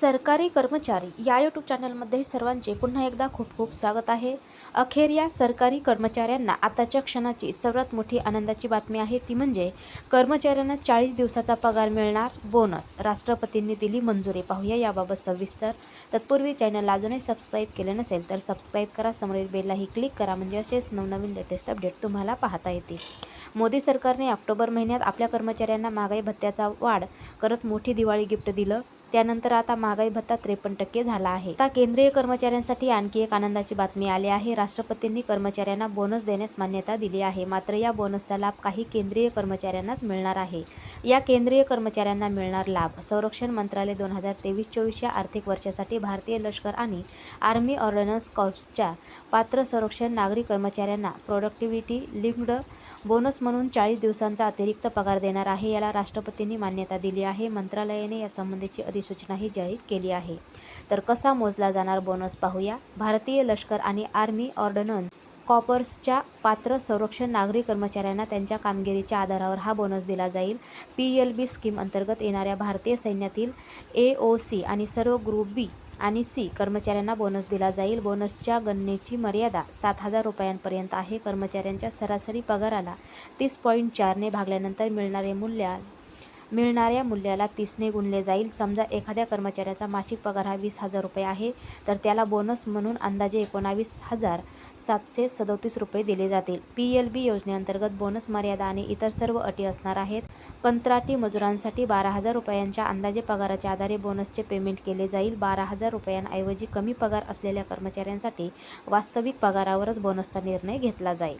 सरकारी कर्मचारी या यूट्यूब चॅनलमध्ये सर्वांचे पुन्हा एकदा खूप खूप स्वागत आहे. अखेर या सरकारी कर्मचाऱ्यांना आताच्या क्षणाची सर्वात मोठी आनंदाची बातमी आहे. ती म्हणजे कर्मचाऱ्यांना चाळीस दिवसाचा पगार मिळणार बोनस राष्ट्रपतींनी दिली मंजुरी. पाहूया याबाबत सविस्तर. तत्पूर्वी चॅनल अजूनही सबस्क्राईब केले नसेल तर सबस्क्राईब करा. समोरील बेललाही क्लिक करा. म्हणजे असेच नवनवीन लेटेस्ट अपडेट तुम्हाला पाहता येतील. मोदी सरकारने ऑक्टोबर महिन्यात आपल्या कर्मचाऱ्यांना महागाई भत्त्याचा वाढ करत मोठी दिवाळी गिफ्ट दिलं. त्यानंतर आता महागाई भत्ता त्रेपन्न टक्के झाला आहे. आता केंद्रीय कर्मचाऱ्यांसाठी आणखी एक आनंदाची बातमी आली आहे. राष्ट्रपतींनी कर्मचाऱ्यांना बोनस देण्यास मान्यता दिली आहे. मात्र या बोनसचा लाभ काही केंद्रीय कर्मचाऱ्यांनाच मिळणार आहे. या केंद्रीय कर्मचाऱ्यांना मिळणार लाभ संरक्षण मंत्रालय दोन हजार तेवीस चोवीस या आर्थिक वर्षासाठी भारतीय लष्कर आणि आर्मी ऑर्डनन्स कॉर्प्सच्या पात्र संरक्षण नागरी कर्मचाऱ्यांना प्रोडक्टिव्हिटी लिंक्ड बोनस म्हणून चाळीस दिवसांचा अतिरिक्त पगार देणार आहे. याला राष्ट्रपतींनी मान्यता दिली आहे. मंत्रालयाने यासंबंधीची अधिसूचनाही जाहीर केली आहे. तर कसा मोजला जाणार बोनस पाहूया. भारतीय लष्कर आणि आर्मी ऑर्डनन्स कॉपर्सच्या पात्र संरक्षण नागरी कर्मचाऱ्यांना त्यांच्या कामगिरीच्या आधारावर हा बोनस दिला जाईल. पी एल बी स्कीम अंतर्गत येणाऱ्या भारतीय सैन्यातील ए ओ सी आणि सर्व ग्रुप बी आणि सी कर्मचाऱ्यांना बोनस दिला जाईल. बोनसच्या गणनेची मर्यादा सात हजार रुपयांपर्यंत आहे. कर्मचाऱ्यांच्या सरासरी पगाराला तीस पॉईंट चारने भागल्यानंतर मिळणारे मूल्य मिळणाऱ्या मूल्याला तीसने गुणले जाईल. समजा एखाद्या कर्मचाऱ्याचा मासिक पगार हा वीस हजार रुपये आहे तर त्याला बोनस म्हणून अंदाजे एकोणावीस हजार सातशे सदोतीस रुपये दिले जातील. पी एल बी योजनेअंतर्गत बोनस मर्यादा आणि इतर सर्व अटी असणार आहेत. कंत्राटी मजुरांसाठी बारा हजार रुपयांच्या अंदाजे पगाराच्या आधारे बोनसचे पेमेंट केले जाईल. बारा हजार रुपयांऐवजी कमी पगार असलेल्या कर्मचाऱ्यांसाठी वास्तविक पगारावरच बोनसचा निर्णय घेतला जाईल.